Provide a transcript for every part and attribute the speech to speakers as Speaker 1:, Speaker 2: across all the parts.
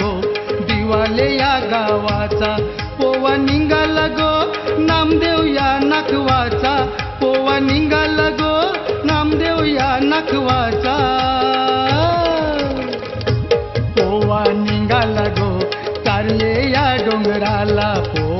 Speaker 1: गो दिवाले या गावाचा. पोवा निघाला गो नामदेव या नखवाचा. पोवा निघाला गो नामदेव या नखवाचा. पोवा निघाला गो कारले या डोंगराला. पोवा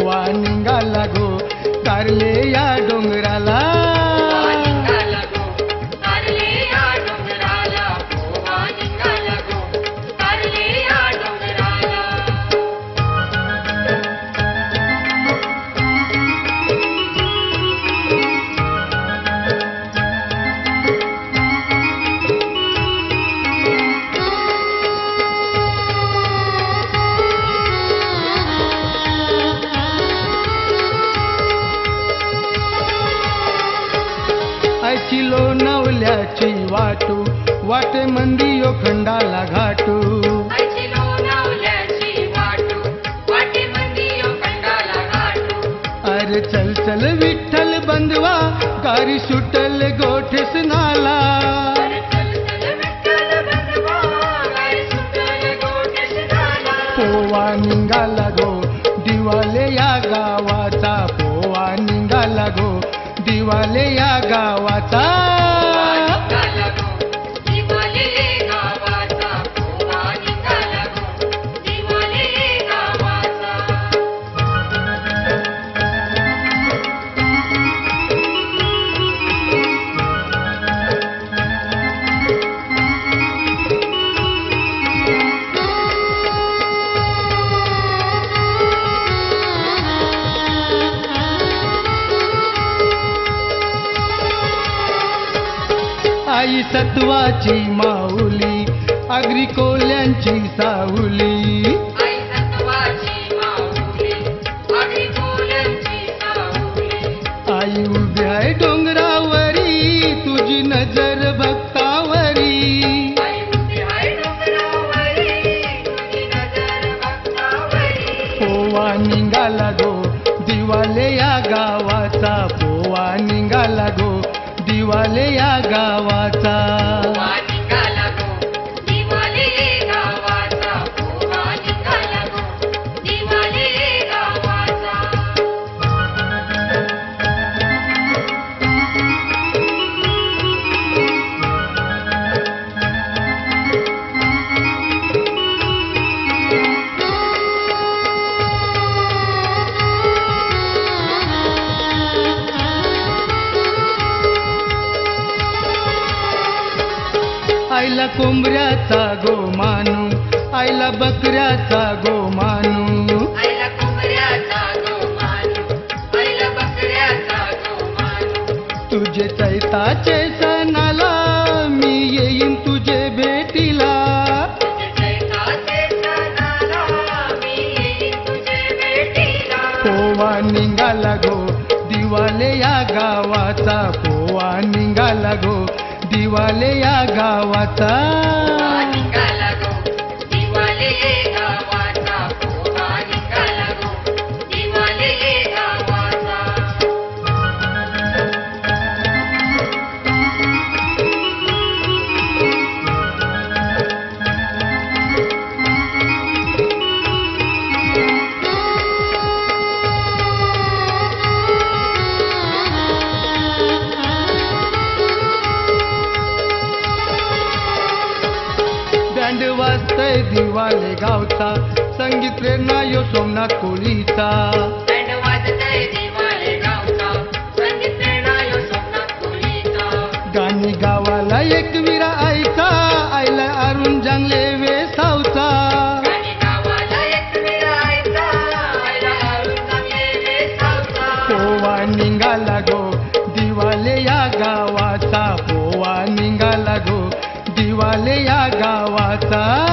Speaker 1: लोणावल्याची वाटू वाटे मंदी खंडाला घाटू. अरे चल चल विठ्ठल बंधवा गारी सुटल गोठेस नाला. पोवा निघाला गो दिवाले या गावाचा पोवा निघाला गो दिवाले या आई सत्वाची माऊली अग्रिकोल्यांची कोल्यांची दिवाले या गावाचा. आईला कोंबऱ्याचा गो मानू आईला बकऱ्याचा गो मानू तुझे चैताचे सणाला मी येईन तुझे भेटीला.
Speaker 2: तुझे जैताचे सणाला मी येईन तुझे भेटीला.
Speaker 1: पोवा निघाला गो दिवाले या गावाचा पोवा निघाला गो दिवाले या गावाचा
Speaker 2: दिवाले गावचा
Speaker 1: संगीत प्रेरणा यो सोमनाथ कोळीचा. गाणी गावाला एक विरा आईचा आईला अरुण जंगले वेसावचा. पोवा निघाला गो दिवाले या गावाचा. पोवा निघाला गो दिवाले या गावाचा.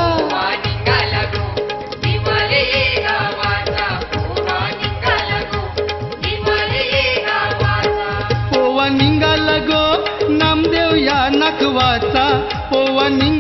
Speaker 2: पोवा